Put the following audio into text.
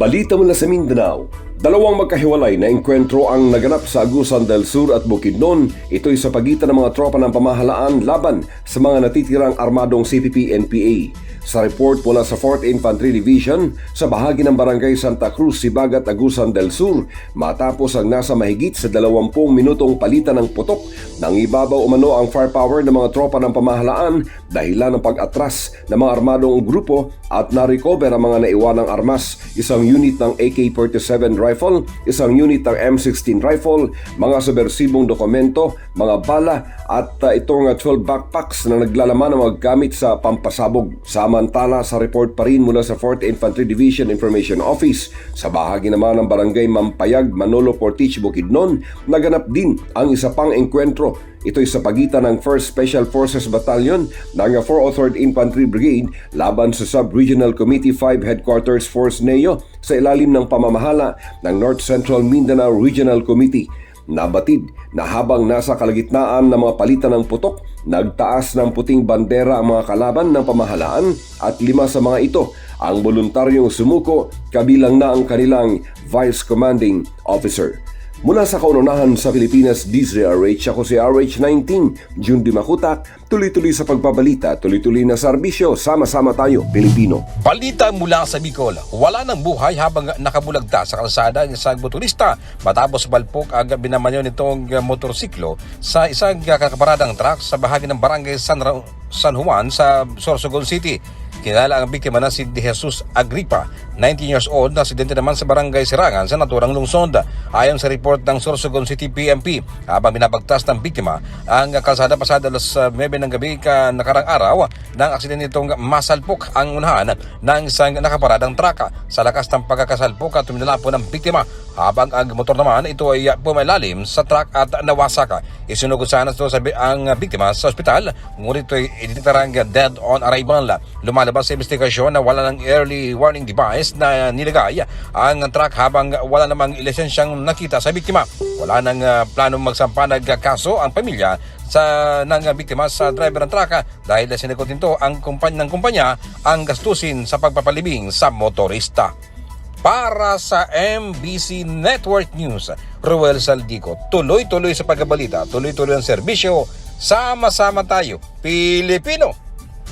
Balita mula sa Mindanao, dalawang magkahiwalay na engkwentro ang naganap sa Agusan del Sur at Bukidnon. Ito'y sa pagitan ng mga tropa ng pamahalaan laban sa mga natitirang armadong CPP-NPA. Sa report mula sa 4th Infantry Division sa bahagi ng Barangay Santa Cruz, Sibagat, Agusan del Sur, matapos ang nasa mahigit sa 20 minutong palitan ng putok, nang ibabaw umano ang firepower ng mga tropa ng pamahalaan dahilan ng pag-atras ng mga armadong grupo at na-recover ang mga naiwanang armas, isang unit ng AK-47 rifle, isang unit ng M16 rifle, mga subversibong dokumento, mga bala at uh, itong uh, 12 backpacks na naglalaman ng mga gamit sa pampasabog. Samantala sa report pa rin mula sa 4th Infantry Division Information Office, sa bahagi naman ng Barangay Mampayag, Manolo Portich, Bukidnon, naganap din ang isa pang engkwentro Ito'y sa pagitan ng 1st Special Forces Battalion ng 403rd Infantry Brigade laban sa Sub-Regional Committee 5 Headquarters Force NEO sa ilalim ng pamamahala ng North Central Mindanao Regional Committee. Nabatid na habang nasa kalagitnaan ng mga palitan ng putok, nagtaas ng puting bandera ang mga kalaban ng pamahalaan at lima sa mga ito ang voluntaryong sumuko kabilang na ang kanilang Vice Commanding Officer. Mula sa kaununahan sa Pilipinas, DZRH, ako si RH19, June Dimakutak, tuloy-tuloy sa pagbabalita, tuloy-tuloy na serbisyo, sama-sama tayo, Pilipino. Balita mula sa Bicol, wala ng buhay habang nakabulagta sa kalsada ng isang motorista matapos balpok ang binamanyo nitong motorsiklo sa isang kakaparadang truck sa bahagi ng barangay San, Ra- San Juan sa Sorsogon City. Kilala ang biktima na si De Jesus Agripa, 19 years old, na residente naman sa barangay Sirangan sa naturang lungsod. Ayon sa report ng Sorsogon City PMP, habang binabagtas ng biktima ang kalsada pasada alas 9 ng gabi ka nakarang araw ng aksidente nitong masalpok ang unahan ng isang nakaparadang traka. Sa lakas ng pagkakasalpok at tuminala po ng biktima habang ang motor naman ito ay pumalalim sa truck at nawasak. Isinugod sana ito sa ang biktima sa ospital ngunit ito ay dead on arrival. Lumalabas sa investigasyon na wala ng early warning device na nilagay ang truck habang wala namang lisensyang nakita sa biktima. Wala nang uh, planong magsampa nagkaso ang pamilya sa ng biktima sa driver ng truck dahil sinikot nito ang kumpanya ng kumpanya ang gastusin sa pagpapalibing sa motorista. Para sa MBC Network News, Ruel Saldico, tuloy-tuloy sa pagkabalita, tuloy-tuloy ang serbisyo, sama-sama tayo, Pilipino!